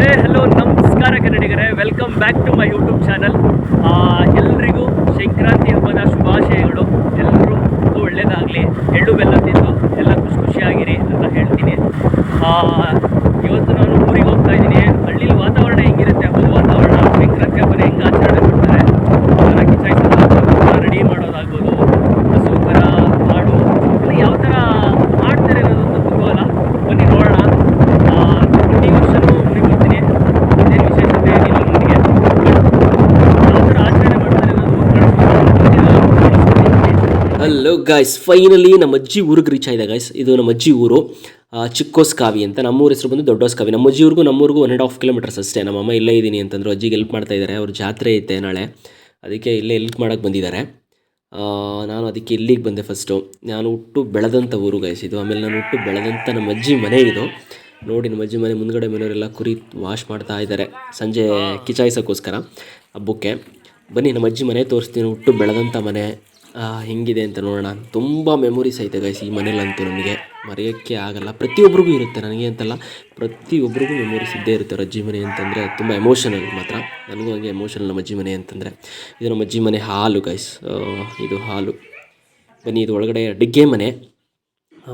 ಹೇ hello ನಮಸ್ಕಾರ ಕನ್ನಡಿಗರೇ. Welcome back to my YouTube channel ಎಲ್ರಿಗೂ ಸಂಕ್ರಾಂತಿ ಹಬ್ಬದ ಶುಭಾಶಯಗಳು. ಎಲ್ಲರೂ ಒಳ್ಳೆಯದಾಗಲಿ ಎಳ್ಳು ಬೆಲ್ಲ ತಿಂದು ಎಲ್ಲ ಖುಷಿ ಖುಷಿಯಾಗಿರಿ ಅಂತ ಹೇಳ್ತೀನಿ ಆ, ಇವತ್ತು ನಾನು ಊರಿಗೆ ಹೋಗ್ತಾ ಇದ್ದೀನಿ ಹಳ್ಳಿಲಿ ವಾತಾವರಣ ಹೆಂಗಿರುತ್ತೆ ಹಬ್ಬದ ವಾತಾವರಣ ಸಂಕ್ರಾಂತಿ ಹಬ್ಬನ ಹೆಂಗೆ ಆಚರಣೆ ಮಾಡ್ತಾರೆ ಅದನ್ನ ಕಿಚಾಯಿಸೋದಾಗ್ಬೋದು ರೆಡಿ ಮಾಡೋದಾಗ್ಬೋದು ಹಸು ಕರ ಹಾಡು ಎಲ್ಲ ಯಾವ ಥರ ಮಾಡ್ತಾರೆ ಅನ್ನೋದೊಂದು ಕುತೂಹಲ ಬನ್ನಿ ನೋಡೋಣ ಆ, ಪ್ರತಿ ವರ್ಷನೂ ಊರಿಗೆ ಬರ್ತೀನಿ ಅದೇನು ವಿಶೇಷತೆ ಏನಿಲ್ಲ ನನಗೆ ಯಾವ ಥರ ಆಚರಣೆ ಮಾಡ್ತಾರೆ ಅನ್ನೋದು ಹಲೋ ಗಾಯ್ಸ್ ಫೈನಲಿ ನಮ್ಮ ಅಜ್ಜಿ ಊರಿಗೆ ರೀಚ್ ಆಗಿದೆ ಗಾಯ್ಸ್ ಇದು ನಮ್ಮ ಅಜ್ಜಿ ಊರು ಚಿಕ್ಕೋಸ್ ಚಿಕ್ಕೋಸ್ಕಾವಿ ಅಂತ. ನಮ್ಮೂರ ಹೆಸರು ಬಂದು ದೊಡ್ಡೋಸ್ಕಾವಿ ನಮ್ಮ ಊರಿಗೂ ನಮ್ಮೂರಿಗೂ ಒನ್ ಆ್ಯಂಡ್ ಹಾಫ್ ಕಿಲೋಮೀಟರ್ಸ್ ಅಷ್ಟೇ. ನಮ್ಮ ಅಮ್ಮ ಇಲ್ಲೇ ಇದ್ದೀನಿ ಅಂತಂದ್ರು ಅಜ್ಜಿಗೆ ಹೆಲ್ಪ್ ಮಾಡ್ತಾ ಇದ್ದಾರೆ. ಅವ್ರ ಜಾತ್ರೆ ಐತೆ ನಾಳೆ. ಅದಕ್ಕೆ ಇಲ್ಲೇ ಹೆಲ್ಪ್ ಮಾಡೋಕ್ಕೆ ಬಂದಿದ್ದಾರೆ. ನಾನು ಅದಕ್ಕೆ ಇಲ್ಲಿಗೆ ಬಂದೆ ಫಸ್ಟು ನಾನು ಹುಟ್ಟು ಬೆಳೆದಂಥ ಊರು ಗಾಯ್ಸ್ ಇದು. ಆಮೇಲೆ ನಾನು ಹುಟ್ಟು ಬೆಳೆದಂಥ ನಮ್ಮ ಅಜ್ಜಿ ಮನೆ ಇದು. ನೋಡಿ ನಮ್ಮ ಅಜ್ಜಿ ಮನೆ ಮುಂದ್ಗಡೆ ಮನೆಯವರೆಲ್ಲ ಕುರಿ ವಾಶ್ ಮಾಡ್ತಾ ಇದ್ದಾರೆ. ಸಂಜೆ ಕಿಚಾಯಿಸೋಕ್ಕೋಸ್ಕರ ಹಬ್ಬಕ್ಕೆ. ಬನ್ನಿ ನಮ್ಮ ಅಜ್ಜಿ ಮನೆ ತೋರಿಸ್ತೀನಿ. ಹುಟ್ಟು ಬೆಳೆದಂಥ ಮನೆ. ಹೆಂಗಿದೆ ಅಂತ ನೋಡೋಣ. ತುಂಬ ಮೆಮೊರೀಸ್ ಐತೆ ಗೈಸ್ ಈ ಮನೇಲಂತೂ ನನಗೆ ಮರೆಯೋಕ್ಕೆ ಆಗಲ್ಲ. ಪ್ರತಿಯೊಬ್ಬರಿಗೂ ಇರುತ್ತೆ ನನಗೆ ಅಂತಲ್ಲ. ಪ್ರತಿಯೊಬ್ಬರಿಗೂ ಮೆಮೊರೀಸ್ ಇದ್ದೇ ಇರುತ್ತೆ ಅವ್ರ ಅಜ್ಜಿ ಮನೆ ಅಂತಂದರೆ ತುಂಬ ಎಮೋಷನಲ್ ಮಾತ್ರ. ನನಗೂ ಹಾಗೆ ಎಮೋಷನಲ್ ನಮ್ಮ ಅಜ್ಜಿ ಮನೆ ಅಂತಂದರೆ. ಇದು ನಮ್ಮ ಅಜ್ಜಿ ಮನೆ ಹಾಲು ಗೈಸ್ ಇದು ಹಾಲು. ಬನ್ನಿ, ಇದು ಒಳಗಡೆ ಅಡುಗೆ ಮನೆ.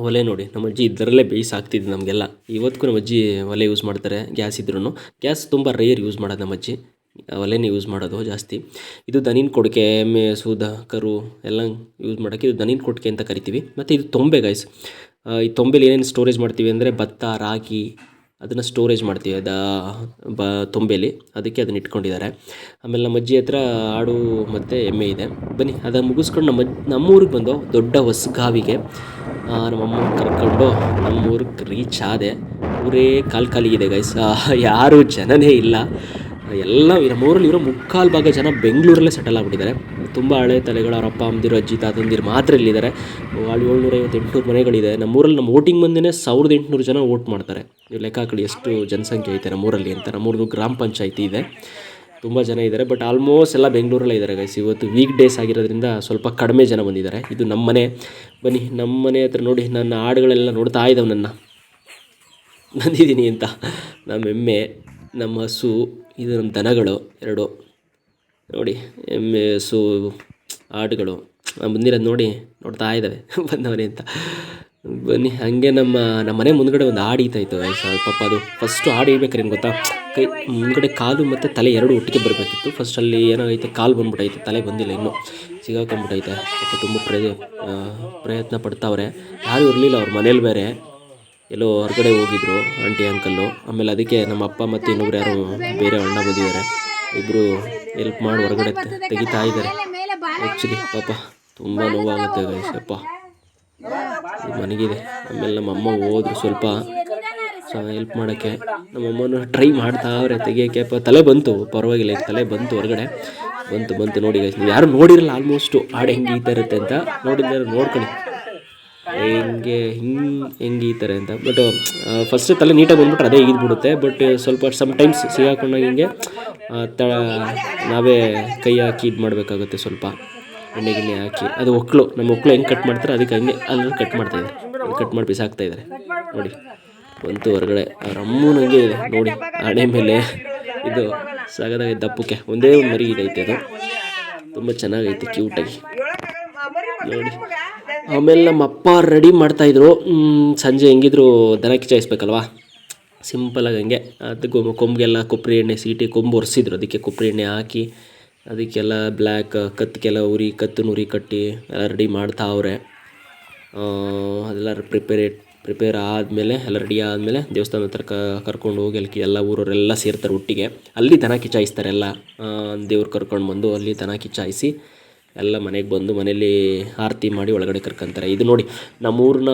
ಒಲೆ ನೋಡಿ. ನಮ್ಮ ಅಜ್ಜಿ ಇದರಲ್ಲೇ ಬೇಯಿಸಿ ನಮಗೆಲ್ಲ. ಇವತ್ತಿಗೂ ನಮ್ಮ ಅಜ್ಜಿ ಒಲೆ ಯೂಸ್ ಮಾಡ್ತಾರೆ, ಗ್ಯಾಸ್ ಇದ್ರೂ ಗ್ಯಾಸ್ ತುಂಬ ರೇರ್ ಯೂಸ್ ಮಾಡೋದು ನಮ್ಮ ಅಜ್ಜಿ. ಒಲೆನೇ ಯೂಸ್ ಮಾಡೋದು ಜಾಸ್ತಿ. ಇದು ದನಿನ ಕೊಡುಗೆ, ಎಮ್ಮೆ, ಸೂದ, ಕರು ಎಲ್ಲ ಯೂಸ್ ಮಾಡೋಕ್ಕೆ ಇದು ದನಿನ ಕೊಟ್ಟಿಗೆ ಅಂತ ಕರಿತೀವಿ. ಮತ್ತು ಇದು ತೊಂಬೆ ಗೈಸ್ ಈ ತೊಂಬೆಲಿ ಏನೇನು ಸ್ಟೋರೇಜ್ ಮಾಡ್ತೀವಿ ಅಂದರೆ ಭತ್ತ, ರಾಗಿ ಅದನ್ನು ಸ್ಟೋರೇಜ್ ಮಾಡ್ತೀವಿ ಅದ, ಬ, ತೊಂಬೆಲಿ. ಅದಕ್ಕೆ ಅದನ್ನ ಇಟ್ಕೊಂಡಿದ್ದಾರೆ. ಆಮೇಲೆ ನಮ್ಮ ಅಜ್ಜಿ ಹತ್ರ ಆಡು ಮತ್ತು ಎಮ್ಮೆ ಇದೆ. ಬನ್ನಿ ಅದನ್ನು ಮುಗಿಸ್ಕೊಂಡು ನಮ್ಮ ನಮ್ಮೂರಿಗೆ ಬಂದು ದೊಡ್ಡ ಹೊಸಗಾವಿಗೆ ನಮ್ಮಮ್ಮ ಕರ್ಕೊಂಡು ನಮ್ಮೂರಿಗೆ ರೀಚ್ ಆದೆ. ಊರೇ ಕಾಲು ಖಾಲಿಗಿದೆ ಗೈಸ್ ಯಾರೂ ಜನನೇ ಇಲ್ಲ. ಎಲ್ಲ ನಮ್ಮೂರಲ್ಲಿ ಇರೋ ಮುಕ್ಕಾಲು ಭಾಗ ಜನ ಬೆಂಗಳೂರಲ್ಲೇ ಸೆಟಲ್ ಆಗಿಬಿಟ್ಟಿದ್ದಾರೆ. ತುಂಬ ಹಳೆ ತಲೆಗಳು, ಅವ್ರ ಅಪ್ಪ, ಅಮ್ಮದಿರು, ಅಜ್ಜಿ, ತಾತಂದಿರು ಮಾತ್ರ ಇಲ್ಲಿದ್ದಾರೆ. ಅಲ್ಲಿ ಏಳ್ನೂರ ಎಂಟುನೂರು ಮನೆಗಳಿದೆ ನಮ್ಮೂರಲ್ಲಿ ನಮ್ಮ ವೋಟಿಂಗ್ ಬಂದೇ ಸಾವಿರದ ಎಂಟುನೂರು ಜನ ವೋಟ್ ಮಾಡ್ತಾರೆ. ನೀವು ಲೆಕ್ಕ ಹಾಕಲಿ ಎಷ್ಟು ಜನಸಂಖ್ಯೆ ಐತೆ ನಮ್ಮೂರಲ್ಲಿ ಅಂತ. ನಮ್ಮೂರದು ಗ್ರಾಮ ಪಂಚಾಯತಿ ಇದೆ. ತುಂಬ ಜನ ಇದ್ದಾರೆ ಬಟ್ ಆಲ್ಮೋಸ್ಟ್ ಎಲ್ಲ ಬೆಂಗಳೂರಲ್ಲೇ ಇದ್ದಾರೆ ಗೈಸ್ ಇವತ್ತು ವೀಕ್ ಡೇಸ್ ಆಗಿರೋದ್ರಿಂದ ಸ್ವಲ್ಪ ಕಡಿಮೆ ಜನ ಬಂದಿದ್ದಾರೆ. ಇದು ನಮ್ಮ ಮನೆ. ಬನ್ನಿ, ನಮ್ಮ ಮನೆ ಹತ್ರ ನೋಡಿ, ನನ್ನ ಹಾಡುಗಳೆಲ್ಲ ನೋಡ್ತಾ ಇದ್ದಾವೆ ನನ್ನ. ಬಂದಿದ್ದೀನಿ ಅಂತ. ನಮ್ಮ ಎಮ್ಮೆ, ನಮ್ಮ ಹಸು ಇದು ನಮ್ಮ ದನಗಳು ಎರಡು. ನೋಡಿ, ಎಮ್ಮೆ ಹಸು ಆಡುಗಳು. ಬಂದಿರೋದು ನೋಡಿ ನೋಡ್ತಾ ಇದ್ದಾವೆ. ಬಂದವನೇ ಅಂತ. ಬನ್ನಿ, ಹಾಗೆ ನಮ್ಮ ನಮ್ಮ ಮನೆ ಮುಂದ್ಗಡೆ ಒಂದು ಆಡು ಇತ್ತು ಪಾಪ ಅದು ಫಸ್ಟು ಆಡು ಇಳ್ಬೇಕಾರೆ ಏನು ಗೊತ್ತಾ? ಕೈ, ಮುಂದ್ಗಡೆ ಕಾಲು ಮತ್ತು ತಲೆ ಎರಡು ಒಟ್ಟಿಗೆ ಬರಬೇಕಿತ್ತು. ಫಸ್ಟ್ ಅಲ್ಲಿ ಏನಾಗೈತೆ, ಕಾಲು ಬಂದ್ಬಿಟ್ಟೈತೆ ತಲೆ ಬಂದಿಲ್ಲ ಇನ್ನೂ. ಸಿಗಾಕೊಂಡ್ಬಿಟ್ಟೈತೆ ತುಂಬ ಪ್ರಯ ಪ್ರಯತ್ನ ಪಡ್ತಾವ್ರೆ. ಯಾರೂ ಇರಲಿಲ್ಲ ಅವ್ರ ಮನೇಲಿ ಬೇರೆ. ಎಲ್ಲೋ ಹೊರಗಡೆ ಹೋಗಿದ್ರು ಆಂಟಿ ಅಂಕಲ್ಲು ಆಮೇಲೆ ಅದಕ್ಕೆ ನಮ್ಮ ಅಪ್ಪ ಮತ್ತು ಇನ್ನೊಬ್ರು ಯಾರೋ ಬೇರೆ ಅಣ್ಣ ಬಂದಿದ್ದಾರೆ. ಇಬ್ಬರು ಹೆಲ್ಪ್ ಮಾಡಿ ಹೊರಗಡೆ ತೆಗಿತಾ ಇದ್ದಾರೆ. ಆ್ಯಕ್ಚುಲಿ ಪಾಪ ತುಂಬ ನೋವಾಗುತ್ತೆ ಅಪ್ಪ. ಮನೆಗಿದೆ. ಆಮೇಲೆ ನಮ್ಮ ಅಮ್ಮ ಹೋದ್ರು ಸ್ವಲ್ಪ. ಹೆಲ್ಪ್ ಮಾಡೋಕ್ಕೆ ನಮ್ಮಮ್ಮನೂ ಟ್ರೈ ಮಾಡ್ತಾವ್ರೆ ತೆಗಿಯೋಕ್ಕೆ ಪ ತಲೆ ಬಂತು. ಪರವಾಗಿಲ್ಲ ತಲೆ ಬಂತು ಹೊರಗಡೆ. ಬಂತು ಬಂತು ನೋಡಿ ಗೈಸ್ ಯಾರು ನೋಡಿರಲ್ಲ ಆಲ್ಮೋಸ್ಟು ಹಾಡು ಹೆಂಗೆ ಈತ ಇರುತ್ತೆ ಅಂತ. ನೋಡಿದ್ರೆ ನೋಡ್ಕೊಳ್ಳಿ. ಹೆಂಗೆ, ಹಿಂಗೆ, ಹೆಂಗೆ ಈ ಥರ ಅಂತ. ಬಟ್ ಫಸ್ಟ್ ತಲೆ ನೀಟಾಗಿ ಬಂದ್ಬಿಟ್ರೆ ಅದೇ ಬಿಡುತ್ತೆ ಬಟ್ ಸ್ವಲ್ಪ ಸಮ್ ಟೈಮ್ಸ್ ಸಿಗಾಕೊಂಡಾಗ ಹಿಂಗೆ ತ, ನಾವೇ ಕೈ ಹಾಕಿ ಇದು ಮಾಡಬೇಕಾಗುತ್ತೆ ಸ್ವಲ್ಪ. ಎಣ್ಣೆ ಗಿಣ್ಣೆ ಹಾಕಿ. ಅದು ಒಕ್ಕಳು ನಮ್ಮ ಒಕ್ಕಳು ಹೆಂಗೆ ಕಟ್ ಮಾಡ್ತಾರೆ, ಅದಕ್ಕೆ ಹಂಗೆ ಅಲ್ಲಿ ಕಟ್ ಮಾಡ್ತಾಯಿದ್ದಾರೆ ಕಟ್ ಮಾಡಿ ಬಿಸಾಕ್ತಾಯಿದ್ರೆ ನೋಡಿ, ಬಂತು ಹೊರಗಡೆ. ಅವ್ರ ಅಮ್ಮನ ಹಂಗೆ ಇದೆ. ನೋಡಿ ಹಣೆ ಮೇಲೆ ಇದು ಸಾಗದಾಗ ದಪ್ಪಕ್ಕೆ. ಒಂದೇ ಒಂದು ಮರಿ ಇದೈತೆ ಅದು. ತುಂಬ ಚೆನ್ನಾಗೈತೆ ಕ್ಯೂಟಾಗಿ ನೋಡಿ. ಆಮೇಲೆ ನಮ್ಮ ಅಪ್ಪ ರೆಡಿ ಮಾಡ್ತಾಯಿದ್ರು ಸಂಜೆ ಹೆಂಗಿದ್ರು ದನ ಕಿಚಾಯಿಸ್ಬೇಕಲ್ವಾ ಸಿಂಪಲಾಗಿ ಹಂಗೆ. ಅದು ಗೊ ಕೊಂಬಿಗೆಲ್ಲ ಕೊಬ್ಬರಿ ಎಣ್ಣೆ ಸೀಟಿ ಕೊಂಬು ಒರೆಸಿದ್ರು. ಅದಕ್ಕೆ ಕೊಬ್ಬರಿ ಎಣ್ಣೆ ಹಾಕಿ, ಅದಕ್ಕೆಲ್ಲ ಬ್ಲ್ಯಾಕ್ ಕತ್ತಿಗೆಲ್ಲ ಉರಿ, ಕತ್ತನ್ನು ಉರಿ ಕಟ್ಟಿ ಎಲ್ಲ ರೆಡಿ ಮಾಡ್ತಾ ಅವ್ರೆ. ಅದೆಲ್ಲ ಪ್ರಿಪೇರೇಟ್ ಪ್ರಿಪೇರ್ ಆದಮೇಲೆ, ಎಲ್ಲ ರೆಡಿ ಆದಮೇಲೆ ದೇವಸ್ಥಾನ ಹತ್ರ ಕ ಕರ್ಕೊಂಡು ಹೋಗಿ ಅಲ್ಲಿ ಎಲ್ಲ ಊರವರೆಲ್ಲ ಸೇರ್ತಾರೆ ಒಟ್ಟಿಗೆ. ಅಲ್ಲಿ ದನ ಕಿಚಾಯಿಸ್ತಾರೆ ಎಲ್ಲ. ದೇವ್ರು ಕರ್ಕೊಂಡು ಬಂದು ಅಲ್ಲಿ ದನ ಕಿಚಾಯಿಸಿ ಎಲ್ಲ ಮನೆಗೆ ಬಂದು ಮನೇಲಿ ಆರತಿ ಮಾಡಿ ಒಳಗಡೆ ಕರ್ಕೊಂತಾರೆ. ಇದು ನೋಡಿ ನಮ್ಮೂರಿನ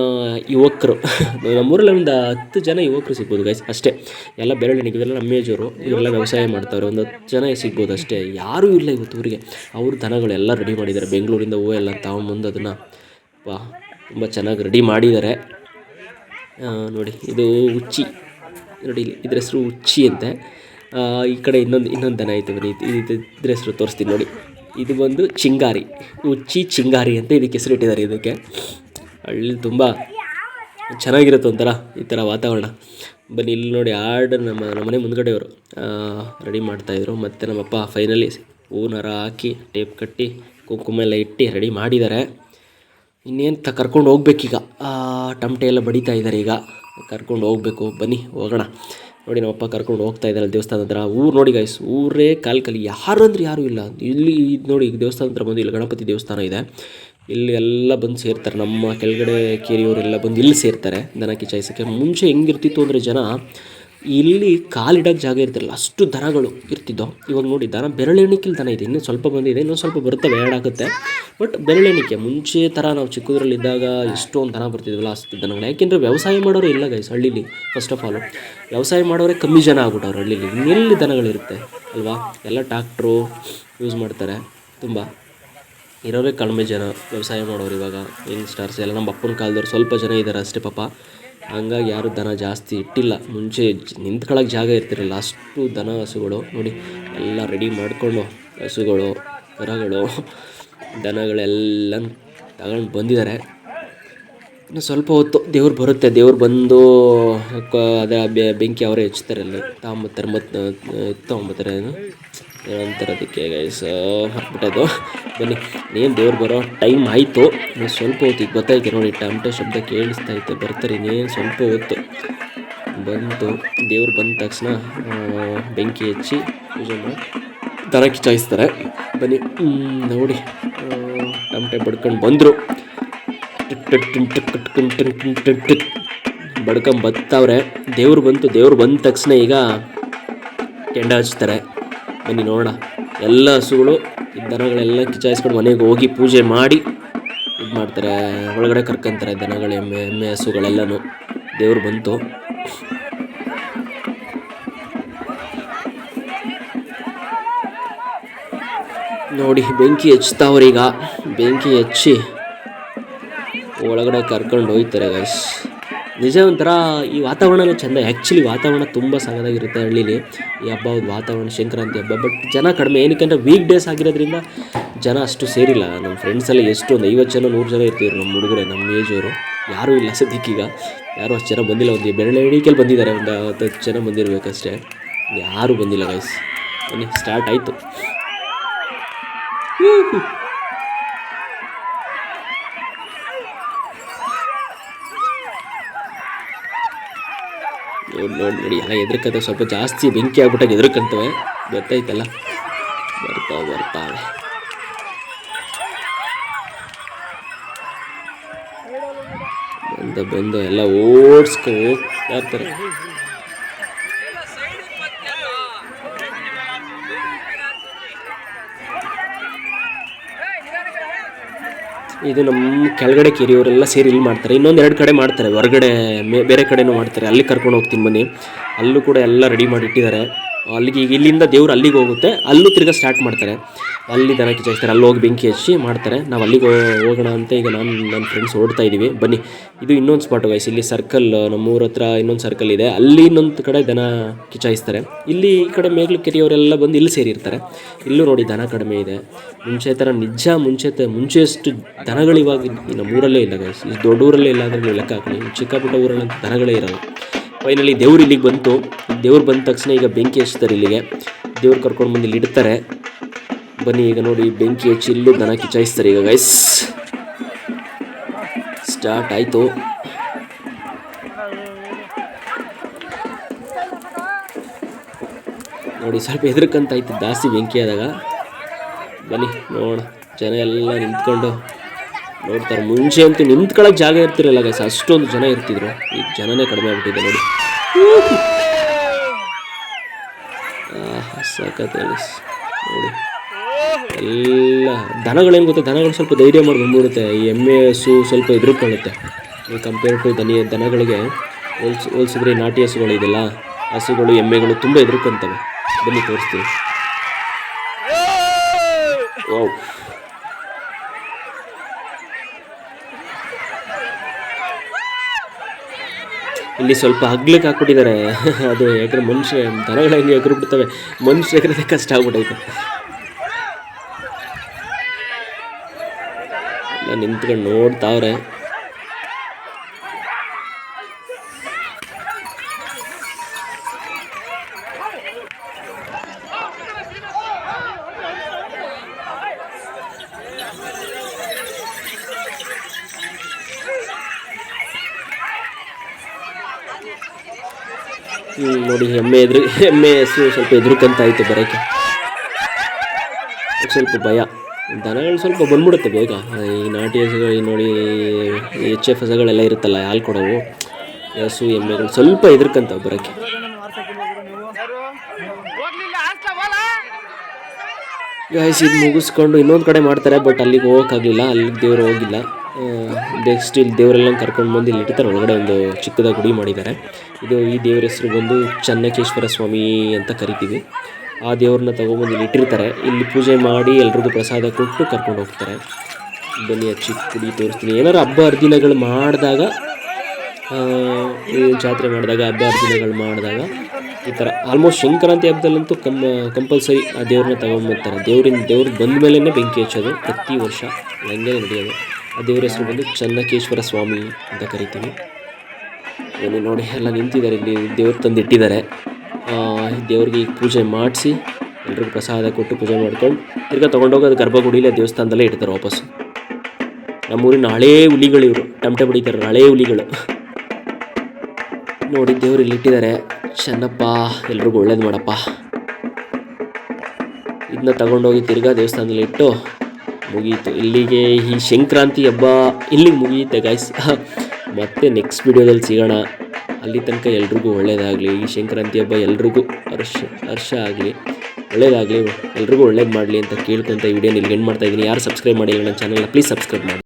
ಯುವಕರು. ನಮ್ಮೂರಲ್ಲಿ ಒಂದು ಹತ್ತು ಜನ ಯುವಕರು ಸಿಗ್ಬೋದು ಗೈಸ್ ಅಷ್ಟೇ. ಎಲ್ಲ ಬೆರಳ್ಳಿ ಇವೆಲ್ಲ ನಮ್ಮ ಇವರೆಲ್ಲ ವ್ಯವಸಾಯ ಮಾಡ್ತಾರೆ ಒಂದು ಹತ್ತು ಜನ ಸಿಗ್ಬೋದು ಅಷ್ಟೇ. ಯಾರೂ ಇಲ್ಲ ಇವತ್ತು ಊರಿಗೆ. ಅವ್ರ ದನಗಳೆಲ್ಲ ರೆಡಿ ಮಾಡಿದ್ದಾರೆ. ಬೆಂಗಳೂರಿಂದ ಹೂವು ಎಲ್ಲ ತಗೊಂಬಂದು ಅದನ್ನು, ವಾ, ತುಂಬ ಚೆನ್ನಾಗಿ ರೆಡಿ ಮಾಡಿದ್ದಾರೆ. ನೋಡಿ, ಇದು ಉಚ್ಚಿ. ನೋಡಿ ಇಲ್ಲಿ ಇದ್ರ ಹೆಸರು ಉಚ್ಚಿ ಅಂತೆ. ಈ ಕಡೆ ಇನ್ನೊಂದು ಇನ್ನೊಂದು ದನ ಐತೆ ಇದು- ಇದ್ರ ಹೆಸರು ತೋರಿಸ್ತೀನಿ ನೋಡಿ. ಇದು ಬಂದು ಚಿಂಗಾರಿ. ಉಚ್ಚಿ ಚಿಂಗಾರಿ ಅಂತ ಇದಕ್ಕೆ ಹೆಸರಿಟ್ಟಿದ್ದಾರೆ ಇದಕ್ಕೆ. ಹಳ್ಳಿ ತುಂಬ ಚೆನ್ನಾಗಿರುತ್ತೆ ಒಂಥರ ಈ ಥರ ವಾತಾವರಣ. ಬನ್ನಿ, ಇಲ್ಲಿ ನೋಡಿ ಆರ್ಡ್ ನಮ್ಮ ನಮ್ಮನೆ ಮುಂದ್ಗಡೆಯವರು ರೆಡಿ ಮಾಡ್ತಾಯಿದ್ರು ಮತ್ತು ನಮ್ಮಪ್ಪ ಫೈನಲಿ ಹೂನಾರ ಹಾಕಿ ಟೇಪ್ ಕಟ್ಟಿ, ಕುಂಕುಮ ಎಲ್ಲ ಇಟ್ಟು ರೆಡಿ ಮಾಡಿದ್ದಾರೆ. ಇನ್ನೇನು ತ, ಕರ್ಕೊಂಡು ಹೋಗ್ಬೇಕೀಗ? ಟಮಟೆ ಎಲ್ಲ ಬಡಿತಾ ಇದ್ದಾರೆ ಈಗ. ಕರ್ಕೊಂಡು ಹೋಗಬೇಕು. ಬನ್ನಿ, ಹೋಗೋಣ. ನೋಡಿ ನಮ್ಮಪ್ಪ ಕರ್ಕೊಂಡು ಹೋಗ್ತಾ ಇದ್ದಾರೆ ದೇವಸ್ಥಾನ ಹತ್ರ. ಊರು ನೋಡಿ ಗೈಸ್ ಊರೇ ಕಾಲ್ ಕಲಿ ಯಾರು ಅಂದ್ರೆ ಯಾರೂ ಇಲ್ಲ. ಇಲ್ಲಿ ಇದು ನೋಡಿ ದೇವಸ್ಥಾನ ಹತ್ರ ಬಂದು ಇಲ್ಲಿ ಗಣಪತಿ ದೇವಸ್ಥಾನ ಇದೆ. ಇಲ್ಲಿ ಎಲ್ಲ ಬಂದು ಸೇರ್ತಾರೆ. ನಮ್ಮ ಕೆಳಗಡೆ ಕೇರಿಯವರೆಲ್ಲ ಬಂದು ಇಲ್ಲಿ ಸೇರ್ತಾರೆ ದನ ಕಿಚಾಯಿಸೋಕ್ಕೆ ಮುಂಚೆ ಹೆಂಗಿರ್ತಿತ್ತು ಅಂದರೆ ಜನ ಇಲ್ಲಿ ಕಾಲಿಡೋಕ್ಕೆ ಜಾಗ ಇರ್ತಿರಲ್ಲ ಅಷ್ಟು ದನಗಳು ಇರ್ತಿದ್ದೋ ಇವಾಗ ನೋಡಿ ದನ ಬೆರಳೆಣಿಕೆಲಿ ದನ ಇದೆ. ಇನ್ನೂ ಸ್ವಲ್ಪ ಬಂದಿದೆ. ಇನ್ನೂ ಸ್ವಲ್ಪ ಬರ್ತವೆ ಎರಡಾಗುತ್ತೆ ಬಟ್ ಬೆರಳೆಣಿಕೆ, ಮುಂಚೆ ಥರ ನಾವು ಚಿಕ್ಕದ್ರಲ್ಲಿದ್ದಾಗ ಎಷ್ಟೊಂದು ದನ ಬರ್ತಿದ್ವಲ್ಲ, ಅಷ್ಟು ದನಗಳು. ಯಾಕೆಂದರೆ ವ್ಯವಸಾಯ ಮಾಡೋರು ಇಲ್ಲ ಗೈಸ್ ಹಳ್ಳಿಲಿ ಫಸ್ಟ್ ಆಫ್ ಆಲ್ ವ್ಯವಸಾಯ ಮಾಡೋರೇ ಕಮ್ಮಿ ಜನ ಆಗ್ಬಿಟ್ಟವ್ರು ಹಳ್ಳಿಲಿ. ಇನ್ನೆಲ್ಲಿ ದನಗಳಿರುತ್ತೆ, ಅಲ್ವಾ? ಎಲ್ಲ ಟ್ಯಾಕ್ಟ್ರು ಯೂಸ್ ಮಾಡ್ತಾರೆ. ತುಂಬ. ಇರೋರೇ ಕಡಿಮೆ ಜನ ವ್ಯವಸಾಯ ಮಾಡೋರು ಇವಾಗ ಯಂಗ್ಸ್ಟರ್ಸ್ ಎಲ್ಲ ನಮ್ಮ ಅಪ್ಪನ ಕಾಲದವ್ರು ಸ್ವಲ್ಪ ಜನ ಇದ್ದಾರೆ ಅಷ್ಟೇ ಪಾಪ. ಹಂಗಾಗಿ ಯಾರು ದನ ಜಾಸ್ತಿ ಇಟ್ಟಿಲ್ಲ. ಮುಂಚೆ ನಿಂತ್ಕೊಳ್ಳೋಕೆ ಜಾಗ ಇರ್ತಿರಲಿಲ್ಲ. ಅಷ್ಟು ದನ ಹಸುಗಳು ನೋಡಿ, ಎಲ್ಲ ರೆಡಿ ಮಾಡಿಕೊಂಡು ಹಸುಗಳು ಕರಗಳು ದನಗಳೆಲ್ಲ ತಗೊಂಡು ಬಂದಿದ್ದಾರೆ ಇನ್ನು ಸ್ವಲ್ಪ ಹೊತ್ತು ದೇವ್ರು ಬರುತ್ತೆ. ದೇವ್ರು ಬಂದು ಕ- ಅದ ಬೆಂಕಿ ಅವರೇ ಹಚ್ತಾರೆ ಅಲ್ಲಿ. ತಗೊಂಬತ್ತಾರೆ ಮತ್ತು ತಗೊಂಬತ್ತಾರೆ ಏನು ಏನಂತಾರೆ ಅದಕ್ಕೆ ಗೈಸ್ ಹಾಕ್ಬಿಟ್ಟದು ಬನ್ನಿ. ಏನು ದೇವ್ರು ಬರೋ ಟೈಮ್ ಆಯಿತು. ಸ್ವಲ್ಪ ಹೊತ್ತು ಈಗ ಗೊತ್ತಾಯ್ತು ನೋಡಿ, ಟಮಟೆ ಶಬ್ದ ಕೇಳಿಸ್ತಾ ಇತ್ತು. ಬರ್ತಾರೆ ಇನ್ನೇನು ಸ್ವಲ್ಪ ಹೊತ್ತು. ಬಂತು ದೇವ್ರು ಬಂದ ತಕ್ಷಣ ಬೆಂಕಿ ಹಚ್ಚಿ ಪೂಜೆ ಮಾಡಿ ತರಕ್ಕೆ ಕಿಚಾಯಿಸ್ತಾರೆ ಬನ್ನಿ ನೋಡಿ ಟಮಟೆ ಬಡ್ಕೊಂಡು ಬಂದರು. ಬಡ್ಕೊಂಡು ಬತ್ತವ್ರೆ. ದೇವ್ರು ಬಂತು, ದೇವ್ರು ಬಂದ ತಕ್ಷಣ ಈಗ ಕೆಂಡ ಹಚ್ತಾರೆ. ಬನ್ನಿ ನೋಡೋಣ. ಎಲ್ಲ ಹಸುಗಳು ದನಗಳೆಲ್ಲ ಕಿಚಾಯಿಸ್ಕೊಂಡು ಮನೆಗೆ ಹೋಗಿ ಪೂಜೆ ಮಾಡಿ ಇದು ಮಾಡ್ತಾರೆ. ಒಳಗಡೆ ಕರ್ಕೊಂತಾರೆ ದನಗಳು, ಎಮ್ಮೆ ಎಮ್ಮೆ ಹಸುಗಳೆಲ್ಲನೂ. ದೇವ್ರು ಬಂತು. ನೋಡಿ, ಬೆಂಕಿ ಹಚ್ತಾವ್ರೀಗ ಬೆಂಕಿ ಹಚ್ಚಿ ಒಳಗಡೆ ಕರ್ಕೊಂಡು ಹೋಗ್ತಾರೆ ಗೈಸ್ ನಿಜ ಒಂಥರ ಈ ವಾತಾವರಣನೇ ಚೆಂದ. ಆ್ಯಕ್ಚುಲಿ ವಾತಾವರಣ ತುಂಬ ಸಗದಾಗಿರುತ್ತೆ ಹಳ್ಳಿಲಿ. ಈ ಹಬ್ಬ ವಾತಾವರಣ, ಸಂಕ್ರಾಂತಿ ಹಬ್ಬ ಬಟ್ ಜನ ಕಡಿಮೆ. ಏನಕ್ಕೆ ಅಂದರೆ ವೀಕ್ ಡೇಸ್ ಆಗಿರೋದ್ರಿಂದ ಜನ ಅಷ್ಟು ಸೇರಿಲ್ಲ. ನಮ್ಮ ಫ್ರೆಂಡ್ಸ್ ಎಲ್ಲ ಎಷ್ಟು ಒಂದು ಐವತ್ತು ಜನ, ನೂರು ಜನ ಇರ್ತೀವಿ ನಮ್ಮ ಹುಡುಗರೇ ನಮ್ಮ ಏಜವರು ಯಾರೂ ಇಲ್ಲ ಸದ್ಯಕ್ಕೀಗ. ಯಾರೂ ಅಷ್ಟು ಜನ ಬಂದಿಲ್ಲ. ಒಂದು ಬೆರಳೆ ಎಣಿಕೆಯಲ್ಲಿ ಬಂದಿದ್ದಾರೆ. ಒಂದು ಹತ್ತು ಜನ ಬಂದಿರಬೇಕಷ್ಟೇ. ಯಾರೂ ಬಂದಿಲ್ಲ ಗೈಸ್ ಸ್ಟಾರ್ಟ್ ಆಯಿತು. ನೋಡಿ ಎಲ್ಲ ಎದ್ರಕತ್ತೆ ಸ್ವಲ್ಪ ಜಾಸ್ತಿ ಬೆಂಕಿ ಆಗ್ಬಿಟ್ಟಾಗ ಎದ್ರಕಂತವೆ. ಗೊತ್ತಾಯ್ತಲ್ಲ? ಬರ್ತಾವೆ ಬರ್ತಾವೆ. ಬಂದ, ಬಂದು, ಎಲ್ಲ ಓಡಿಸ್ಕೊ ಹೋಗ್ತಾ ಇದು ನಮ್ಮ ಕೆಳಗಡೆ ಕೆರೆಯವರೆಲ್ಲ ಸೇರಿ ಇಲ್ಲಿ ಮಾಡ್ತಾರೆ. ಇನ್ನೊಂದು ಎರಡು ಕಡೆ ಮಾಡ್ತಾರೆ. ಹೊರಗಡೆ ಬೇರೆ ಕಡೆನೂ ಮಾಡ್ತಾರೆ. ಅಲ್ಲಿ ಕರ್ಕೊಂಡು ಹೋಗ್ತೀನಿ ಬನ್ನಿ. ಅಲ್ಲೂ ಕೂಡ ಎಲ್ಲ ರೆಡಿ ಮಾಡಿ ಇಟ್ಟಿದ್ದಾರೆ. ಅಲ್ಲಿಗೆ ಇಲ್ಲಿಂದ ದೇವ್ರು ಅಲ್ಲಿಗೆ ಹೋಗುತ್ತೆ. ಅಲ್ಲೂ ತಿರ್ಗಾ ಸ್ಟಾರ್ಟ್ ಮಾಡ್ತಾರೆ. ಅಲ್ಲಿ ದನ ಕಿಚಾಯಿಸ್ತಾರೆ ಅಲ್ಲಿ ಹೋಗಿ ಬೆಂಕಿ ಹಚ್ಚಿ ಮಾಡ್ತಾರೆ. ನಾವು ಅಲ್ಲಿಗೆ ಹೋಗೋಣ ಅಂತ ಈಗ ನಾನು ನನ್ನ ಫ್ರೆಂಡ್ಸ್ ಓಡ್ತಾ ಇದ್ದೀವಿ ಬನ್ನಿ. ಇದು ಇನ್ನೊಂದು ಸ್ಪಾಟ್ ಗೈಸ್ ಇಲ್ಲಿ ಸರ್ಕಲ್ ನಮ್ಮೂರ ಹತ್ರ ಇನ್ನೊಂದು ಸರ್ಕಲ್ ಇದೆ. ಅಲ್ಲಿ ಇನ್ನೊಂದು ಕಡೆ ದನ ಕಿಚಾಯಿಸ್ತಾರೆ ಇಲ್ಲಿ ಈ ಕಡೆ ಮೇಗ್ಲು ಕೆರೆಯವರೆಲ್ಲ ಬಂದು ಇಲ್ಲಿ ಸೇರಿರ್ತಾರೆ. ಇಲ್ಲೂ ನೋಡಿ ದನ ಕಡಿಮೆ ಇದೆ. ಮುಂಚೆ ಥರ ನಿಜ ಮುಂಚೆ ಮುಂಚೆಯಷ್ಟು ದನಗಳಿವಾಗ ನಮ್ಮೂರಲ್ಲೇ ಇಲ್ಲ ಗೈಸ್ ದೊಡ್ಡ ಊರಲ್ಲೇ ಇಲ್ಲ ಅಂದರೆ ಲೆಕ್ಕ ಹಾಕೊಳ್ಳಿ ಚಿಕ್ಕಪುಟ್ಟ ಚಿಕ್ಕ ಪುಟ್ಟ ಊರಲ್ಲಿ ದನಗಳೇ ಇರೋದು ಫೈನಲಿ ದೇವ್ರು ಇಲ್ಲಿಗೆ ಬಂತು. ದೇವ್ರು ಬಂದ ತಕ್ಷಣ ಈಗ ಬೆಂಕಿ ಹಚ್ತಾರೆ ಇಲ್ಲಿಗೆ. ದೇವ್ರು ಕರ್ಕೊಂಡು ಬಂದು ಇಲ್ಲಿ ಇಡ್ತಾರೆ. ಬನ್ನಿ ಈಗ ನೋಡಿ ಬೆಂಕಿ ಹಚ್ಚಿ ಇಲ್ಲೂ ದನ ಕಿಚಾಯಿಸ್ತಾರೆ ಈಗ ಗೈಸ್ ಸ್ಟಾರ್ಟ್ ಆಯಿತು. ನೋಡಿ ಸ್ವಲ್ಪ ಹೆದರ್ಕಂತ ಆಯ್ತು ಜಾಸ್ತಿ ಬೆಂಕಿ ಆದಾಗ. ಬನ್ನಿ ನೋಡೋಣ. ಜನ ಎಲ್ಲ ನಿಂತ್ಕೊಂಡು ನೋಡ್ತಾರೆ. ಮುಂಚೆ ಅಂತೂ ನಿಂತ್ಕೊಳ್ಳೋಕೆ ಜಾಗ ಇರ್ತಿರಲ್ಲ ಗೈಸ್ ಅಷ್ಟೊಂದು ಜನ ಇರ್ತಿದ್ರು. ಈಗ ಜನನೇ ಕಡಿಮೆ ಆಗ್ಬಿಟ್ಟಿದೆ ನೋಡಿ. ಸಾಕತ್ತೆ ನೋಡಿ. ಎಲ್ಲ ದನಗಳೇನು ಗೊತ್ತಾ? ದನಗಳು ಸ್ವಲ್ಪ ಧೈರ್ಯ ಮಾಡಿ ಬಂದ್ಬಿಡುತ್ತೆ. ಈ ಎಮ್ಮೆ ಹಸು ಸ್ವಲ್ಪ ಎದುರುಕೊಳ್ಳುತ್ತೆ ಕಂಪೇರ್ ಟು ದನಿ, ದನಗಳಿಗೆ ಹೋಲ್ಸ್, ಹೋಲ್ಸಿದ್ರೆ ನಾಟಿ ಹಸುಗಳು ಇದೆಲ್ಲ ಹಸುಗಳು, ಎಮ್ಮೆಗಳು ತುಂಬ ಎದುರುಕೊಂತವೆ ಬನ್ನಿ ತೋರಿಸ್ತೀನಿ. ಇಲ್ಲಿ ಸ್ವಲ್ಪ ಹಗ್ಲಕ್ಕೆ ಹಾಕ್ಬಿಟ್ಟಿದ್ದಾರೆ ಅದು ಯಾಕಂದ್ರೆ ಮನುಷ್ಯ ದನಗಳು ಹೆಂಗೆ ಎಗರು ಬಿಡ್ತವೆ ಮನುಷ್ಯ ಎಗರದೆ ಕಷ್ಟ ಆಗ್ಬಿಟ್ಟೈತೆ ನಾನು ನಿಂತ್ಕೊಂಡು ನೋಡ್ತಾವ್ರೆ. ನೋಡಿ, ಎಮ್ಮೆ ಎದುರು, ಎಮ್ಮೆ ಹೆಸರು ಸ್ವಲ್ಪ ಎದುರುಕಂತ ಆಯ್ತು ಬರೋಕ್ಕೆ ಸ್ವಲ್ಪ ಭಯ. ದನಗಳು ಸ್ವಲ್ಪ ಬಂದ್ಬಿಡುತ್ತೆ ಬೇಗ. ಈ ನಾಟಿ ಹಸುಗಳು ನೋಡಿ ಎಚ್ ಎಫ್ ಹಸುಗಳೆಲ್ಲ ಇರುತ್ತಲ್ಲ, ಹಾಲು ಕೊಡೋವು. ಹಸು, ಎಮ್ಮೆಗಳು ಸ್ವಲ್ಪ ಎದುರ್ಕಂತಾವೆ ಬರೋಕ್ಕೆ ಗಾಯ್ಸ್ ಇದು ಮುಗಿಸ್ಕೊಂಡು ಇನ್ನೊಂದು ಕಡೆ ಮಾಡ್ತಾರೆ ಬಟ್ ಅಲ್ಲಿಗೆ ಹೋಗೋಕ್ಕಾಗಲಿಲ್ಲ, ಅಲ್ಲಿಗೆ ದೇವರು ಹೋಗಿಲ್ಲ. ನೆಕ್ಸ್ಟ್ ಇಲ್ಲಿ ದೇವರೆಲ್ಲ ಕರ್ಕೊಂಡು ಬಂದು ಇಲ್ಲಿ ಇಟ್ಟಿರ್ತಾರೆ. ಒಳಗಡೆ ಒಂದು ಚಿಕ್ಕದಾಗಿ ಗುಡಿ ಮಾಡಿದ್ದಾರೆ. ಇದು ಈ ದೇವರ ಹೆಸರು ಬಂದು ಚನ್ನಕೇಶ್ವರ ಸ್ವಾಮಿ ಅಂತ ಕರಿತೀವಿ. ಆ ದೇವ್ರನ್ನ ತಗೊಂಡು ಇಲ್ಲಿ ಇಟ್ಟಿರ್ತಾರೆ. ಇಲ್ಲಿ ಪೂಜೆ ಮಾಡಿ ಎಲ್ರಿಗೂ ಪ್ರಸಾದ ಕೊಟ್ಟು ಕರ್ಕೊಂಡು ಹೋಗ್ತಾರೆ. ಬನ್ನಿ ಹಚ್ಚಿ ಗುಡಿ ತೋರಿಸ್ತೀನಿ. ಏನಾರು ಹಬ್ಬ ಹರಿದಿನಗಳು ಮಾಡಿದಾಗ ಜಾತ್ರೆ ಮಾಡಿದಾಗ, ಹಬ್ಬ ಹರಿದಿನಗಳು ಮಾಡಿದಾಗ ಈ ಥರ ಆಲ್ಮೋಸ್ಟ್ ಸಂಕ್ರಾಂತಿ ಹಬ್ಬದಲ್ಲಂತೂ ಕಮ್ ಕಂಪಲ್ಸರಿ ಆ ದೇವ್ರನ್ನ ತಗೊಂಬರ್ತಾರೆ ದೇವ್ರಿಂದ ದೇವ್ರಿಗೆ ಬಂದ ಮೇಲೇ ಬೆಂಕಿ ಹಚ್ಚೋದು ಪ್ರತಿ ವರ್ಷ. ಹಂಗೆ ನಡೆಯೋದು. ಆ ದೇವ್ರ ಹೆಸರು ಬಂದು ಚನ್ನಕೇಶ್ವರ ಸ್ವಾಮಿ ಅಂತ ಕರಿತೀವಿ. ಇಲ್ಲಿ ನೋಡಿ, ಎಲ್ಲ ನಿಂತಿದ್ದಾರೆ. ಇಲ್ಲಿ ದೇವ್ರು ತಂದಿಟ್ಟಿದ್ದಾರೆ. ದೇವ್ರಿಗೆ ಈಗ ಪೂಜೆ ಮಾಡಿಸಿ ಎಲ್ರಿಗೂ ಪ್ರಸಾದ ಕೊಟ್ಟು ಪೂಜೆ ಮಾಡ್ಕೊಂಡು ತಿರ್ಗಾ ತೊಗೊಂಡೋಗೋದು ಗರ್ಭಗುಡಿಲೇ ದೇವಸ್ಥಾನದಲ್ಲೇ ಇಡ್ತಾರೆ ವಾಪಸ್ಸು. ನಮ್ಮೂರಿನ ಹಳೇ ಹುಲಿಗಳು ಇವರು. ಟಮಟೆ ಬಡಿತಾರೆ ಹಳೇ ಹುಲಿಗಳು. ನೋಡಿ, ದೇವ್ರು ಇಲ್ಲಿ ಇಟ್ಟಿದ್ದಾರೆ. ಚೆನ್ನಪ್ಪ, ಎಲ್ರಿಗೂ ಒಳ್ಳೇದು ಮಾಡಪ್ಪ. ಇದನ್ನ ತಗೊಂಡೋಗಿ ತಿರ್ಗಾ ದೇವಸ್ಥಾನದಲ್ಲಿ ಇಟ್ಟು ಮುಗೀತು. ಇಲ್ಲಿಗೆ ಈ ಸಂಕ್ರಾಂತಿ ಹಬ್ಬ ಇಲ್ಲಿಗೆ ಮುಗಿಯುತ್ತೆ ಗಾಯ್ಸ್ ಮತ್ತೆ ನೆಕ್ಸ್ಟ್ ವಿಡಿಯೋದಲ್ಲಿ ಸಿಗೋಣ. ಅಲ್ಲಿ ತನಕ ಎಲ್ರಿಗೂ ಒಳ್ಳೇದಾಗಲಿ. ಈ ಸಂಕ್ರಾಂತಿ ಹಬ್ಬ ಎಲ್ರಿಗೂ ಹರ್ಷ ಹರ್ಷ ಆಗಲಿ. ಒಳ್ಳೇದಾಗಲಿ. ಎಲ್ರಿಗೂ ಒಳ್ಳೇದು ಮಾಡಲಿ ಅಂತ ಕೇಳ್ಕೊಂತ ವಿಡಿಯೋ ನಿಲ್ಗೆ ಮಾಡ್ತಾ ಇದ್ದೀನಿ. ಯಾರು ಸಬ್ಸ್ಕ್ರೈಬ್ ಮಾಡಿಲ್ಲ ನನ್ನ ಚಾನಲ್ನ ಪ್ಲೀಸ್ ಸಬ್ಸ್ಕ್ರೈಬ್ ಮಾಡಿ.